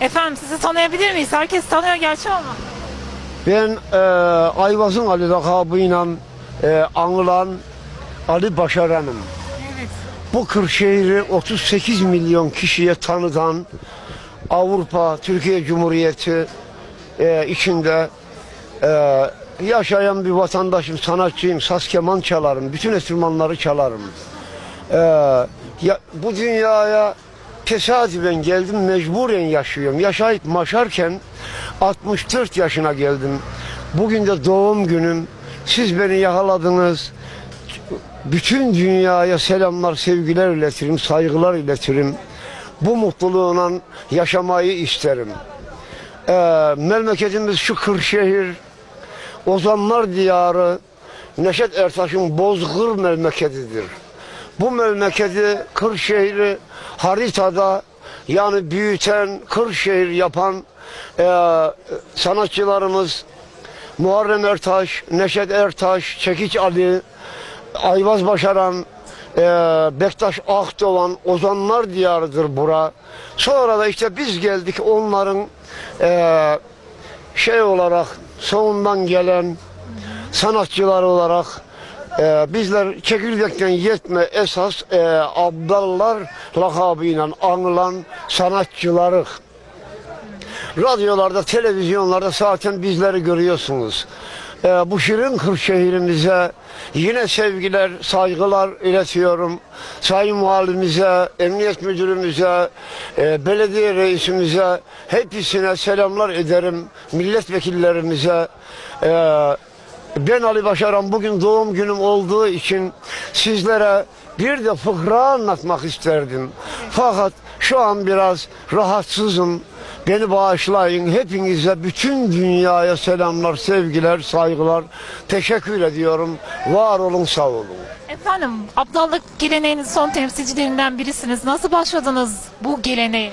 Efendim sizi tanıyabilir miyiz? Herkes tanıyor gerçi ama. Ben e, Ayvaz'ın Ali lakabıyla e, anılan Ali Başaran'ım. Evet. Bu Kırşehir'i 38 milyon kişiye tanıdan Avrupa, Türkiye Cumhuriyeti e, içinde e, yaşayan bir vatandaşım, sanatçıyım, saz keman çalarım, bütün enstrümanları çalarım. E, ya, bu dünyaya tesadüfen geldim, mecburen yaşıyorum. Yaşayıp maşarken 64 yaşına geldim. Bugün de doğum günüm. Siz beni yakaladınız. Bütün dünyaya selamlar, sevgiler iletirim, saygılar iletirim. Bu mutluluğuna yaşamayı isterim. Ee, memleketimiz şu Kırşehir, Ozanlar Diyarı, Neşet Ertaş'ın Bozgır memleketidir. Bu memleketi Kırşehir'i haritada yani büyüten, Kırşehir yapan e, sanatçılarımız Muharrem Ertaş, Neşet Ertaş, Çekiç Ali, Ayvaz Başaran, e, Bektaş Akdoğan, Ozanlar Diyarı'dır bura. Sonra da işte biz geldik onların e, şey olarak sonundan gelen sanatçılar olarak e, bizler çekirdekten yetme esas e, abdallar lakabıyla anılan sanatçılarız. Radyolarda, televizyonlarda zaten bizleri görüyorsunuz. Ee, bu şirin Kırşehir'imize yine sevgiler, saygılar iletiyorum. Sayın Valimize, Emniyet Müdürümüze, e, belediye reisimize hepsine selamlar ederim. Milletvekillerimize. Ee, ben Ali Başaran bugün doğum günüm olduğu için sizlere bir de fıkra anlatmak isterdim. Fakat şu an biraz rahatsızım. Beni bağışlayın. Hepinize bütün dünyaya selamlar, sevgiler, saygılar. Teşekkür ediyorum. Var olun, sağ olun. Efendim abdallık geleneğinin son temsilcilerinden birisiniz. Nasıl başladınız bu geleneğe?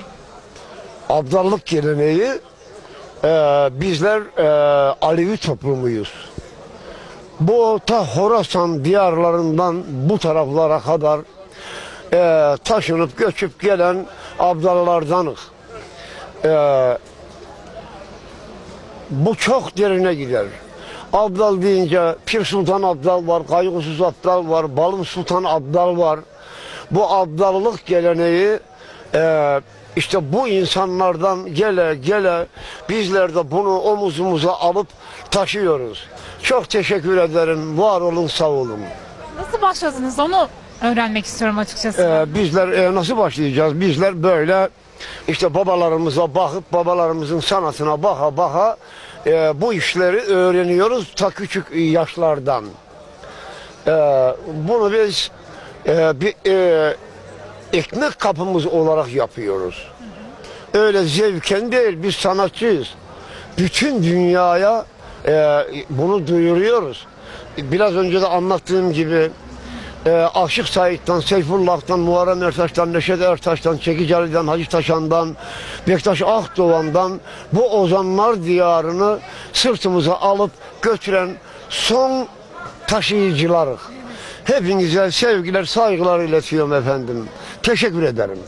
Abdallık geleneği e, bizler e, Alevi toplumuyuz. Bu ta Horasan diyarlarından bu taraflara kadar e, taşınıp göçüp gelen abdallardanız. E, bu çok derine gider. Abdal deyince Pir Sultan Abdal var, Kaygısız Abdal var, Balım Sultan Abdal var. Bu abdallık geleneği e, işte bu insanlardan gele gele bizler de bunu omuzumuza alıp taşıyoruz. Çok teşekkür ederim. Var olun, sağ olun. Nasıl başladınız onu öğrenmek istiyorum açıkçası. Ee, bizler e, nasıl başlayacağız? Bizler böyle işte babalarımıza bakıp babalarımızın sanatına baka baka e, bu işleri öğreniyoruz ta küçük yaşlardan. Ee, bunu biz e, bir e, ekmek kapımız olarak yapıyoruz. Öyle zevken değil biz sanatçıyız. Bütün dünyaya e, bunu duyuruyoruz. Biraz önce de anlattığım gibi e, Aşık Said'den, Seyfullah'tan, Muharrem Ertaş'tan, Neşet Ertaş'tan, Çekici Ali'den, Hacı Taşan'dan, Bektaş Akdoğan'dan bu ozanlar diyarını sırtımıza alıp götüren son taşıyıcılarız. Hepinize sevgiler, saygılar iletiyorum efendim. Teşekkür ederim.